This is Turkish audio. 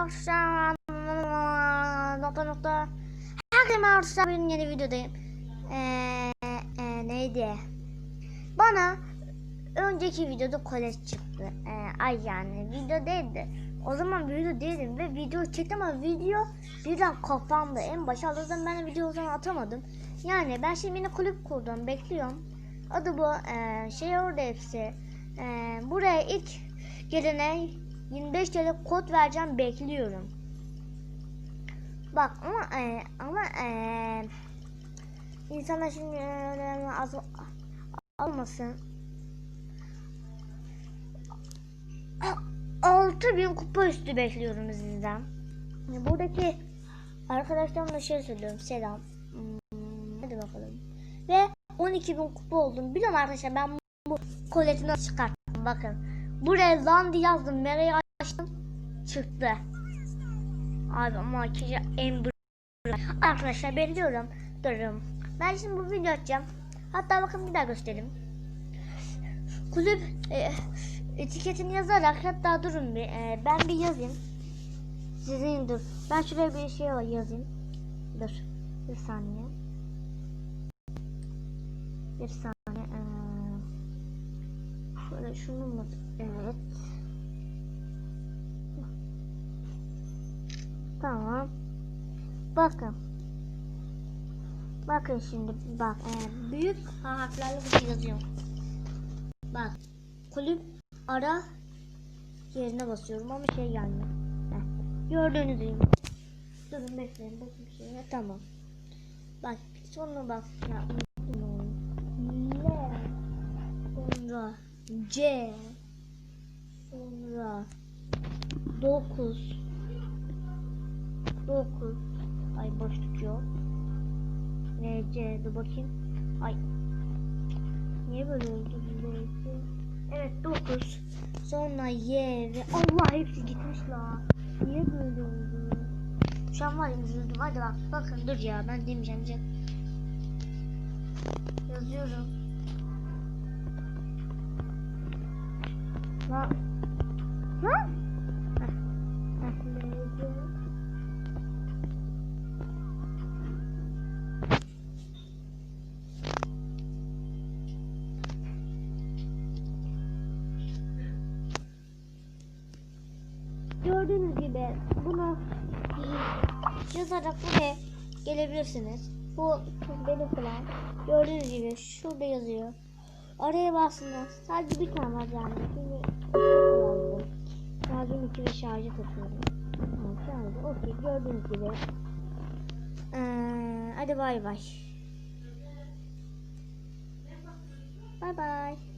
arkadaşlar. Nokta nokta. Herkese arkadaşlar. Bugün yeni videodayım. Ee, e, neydi? Bana önceki videoda kolej çıktı. Ee, ay yani video değildi. O zaman video değildim ve video çektim ama video birden kafamda. En başa alırdım ben video o zaman atamadım. Yani ben şimdi yine kulüp kurdum. Bekliyorum. Adı bu. Ee, şey orada hepsi. Ee, buraya ilk gelene 25 TL kod vereceğim bekliyorum. Bak ama e, ama e, insanlar şimdi öyle az almasın. 6000 kupa üstü bekliyorum sizden. Buradaki arkadaşlarımla şey söylüyorum. Selam. Hmm, Hadi bakalım. Ve 12.000 kupa oldum. Biliyorum arkadaşlar ben bu koleti nasıl çıkarttım. Bakın. Buraya Landi yazdım. Mera'yı açtım. Çıktı. Abi kişi Ember. Arkadaşlar ben diyorum. Durum. Ben şimdi bu video açacağım. Hatta bakın bir daha göstereyim. Kulüp e, etiketini yazarak hatta durun bir e, ben bir yazayım. Sizin dur. Ben şuraya bir şey yazayım. Dur. Bir saniye. Bir saniye. Şöyle şunu mu? Evet. Tamam. Bakın. Bakın şimdi bak e, büyük harflerle bir yazıyorum. Bak kulüp ara yerine basıyorum ama şey gelmiyor. Heh. Gördüğünüz gibi. Durun bekleyin bakın şeye. Tamam. Bak sonra bak ya unuttum onu. C sonra 9 9 Ay boşluk yok. N C dur bakayım. Ay. Niye böyle oldu? Evet 9. Sonra Y ve Allah hepsi gitmiş la. Niye böyle oldu? Şu an var üzüldüm. Hadi bak bakın dur ya ben demeyeceğim. Can. Yazıyorum. Ha? Yazıyorum. Gördüğünüz gibi bunu yazarak buraya gelebilirsiniz. Bu benim plan. Gördüğünüz gibi şurada yazıyor. Oraya bastığında sadece bir tane var yani. Şimdi yazdım. Şarjım 2 ve şarjı takıyorum. Evet, şarjı. Okey gördüğünüz gibi. Ee, hadi bay bay. Bay bay.